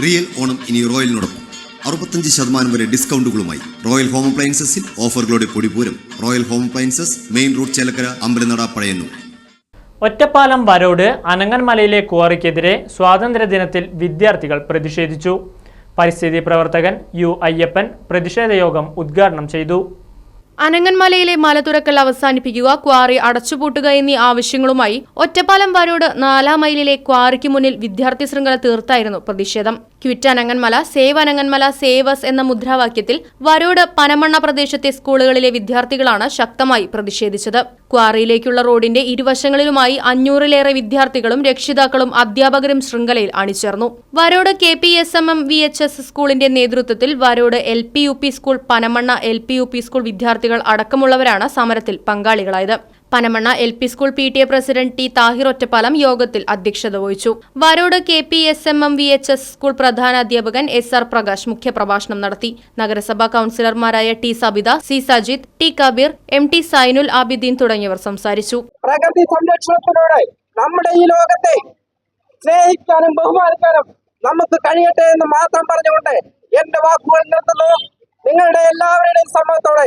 Real Onam ഇനി റോയലിനോടൊപ്പം. അറുപത്തഞ്ച് ശതമാനം വരെ ഡിസ്കൗണ്ടുകളുമായി റോയൽ ഹോം അപ്ലയൻസസിൽ ഓഫറുകളുടെ പൊടിപൂരം royal home appliances main road Chelakkara അമ്പലനട പഴയന്നൂർ. ഒറ്റപ്പാലം വരോട് അനങ്ങൻമലയിലെ ക്വാറിക്കെതിരെ സ്വാതന്ത്ര്യദിനത്തിൽ വിദ്യാർത്ഥികൾ പ്രതിഷേധിച്ചു. പരിസ്ഥിതി പ്രവർത്തകൻ യു അയ്യപ്പൻ പ്രതിഷേധ യോഗം ഉദ്ഘാടനം ചെയ്തു. അനങ്ങൻമലയിലെ മലതുറക്കൽ അവസാനിപ്പിക്കുക ക്വാറി അടച്ചുപൂട്ടുക എന്നീ ആവശ്യങ്ങളുമായി ഒറ്റപ്പാലം വരോട് നാലാം മൈലിലെ ക്വാറിക്ക് മുന്നിൽ വിദ്യാർത്ഥി ശൃംഖല തീർത്തായിരുന്നു പ്രതിഷേധം. Quit Ananganmala save Ananganmala save as എന്ന മുദ്രാവാക്യത്തിൽ വരോട് പനമണ്ണ പ്രദേശത്തെ സ്കൂളുകളിലെ വിദ്യാർത്ഥികളാണ് ശക്തമായി പ്രതിഷേധിച്ചത്. ക്വാറിയിലേക്കുള്ള റോഡിന്റെ ഇരുവശങ്ങളിലുമായി അഞ്ഞൂറിലേറെ വിദ്യാർത്ഥികളും രക്ഷിതാക്കളും അധ്യാപകരും ശൃംഖലയിൽ അണിചേർന്നു. Varode K P S M M V H S സ്കൂളിന്റെ നേതൃത്വത്തിൽ Varode L P U P school Panamanna L P U P school വിദ്യാർത്ഥികൾ അടക്കമുള്ളവരാണ് സമരത്തിൽ പങ്കാളികളായത്. Panamanna L P school P T A president T Thahir Ottapalam യോഗത്തിൽ അധ്യക്ഷത വഹിച്ചു. Varode K P S M M V H S school പ്രധാന അധ്യാപകൻ S R Prakash മുഖ്യപ്രഭാഷണം നടത്തി. നഗരസഭാ കൌൺസിലർമാരായ T Sabitha C Sajith T Kabeer M T Zainul Abideen തുടങ്ങിയവർ സംസാരിച്ചു. പ്രകൃതി സംരക്ഷണത്തിലൂടെ നമ്മുടെ ഈ ലോകത്തെ സ്നേഹിക്കാനും ബഹുമാനിക്കാനും നമുക്ക് കഴിയട്ടെ എന്ന് മാത്രം പറഞ്ഞുകൊണ്ട് എന്റെ വാക്കുകൾ നിർത്തുന്നു. നിങ്ങളുടെ എല്ലാവരുടെയും സമ്മതത്തോടെ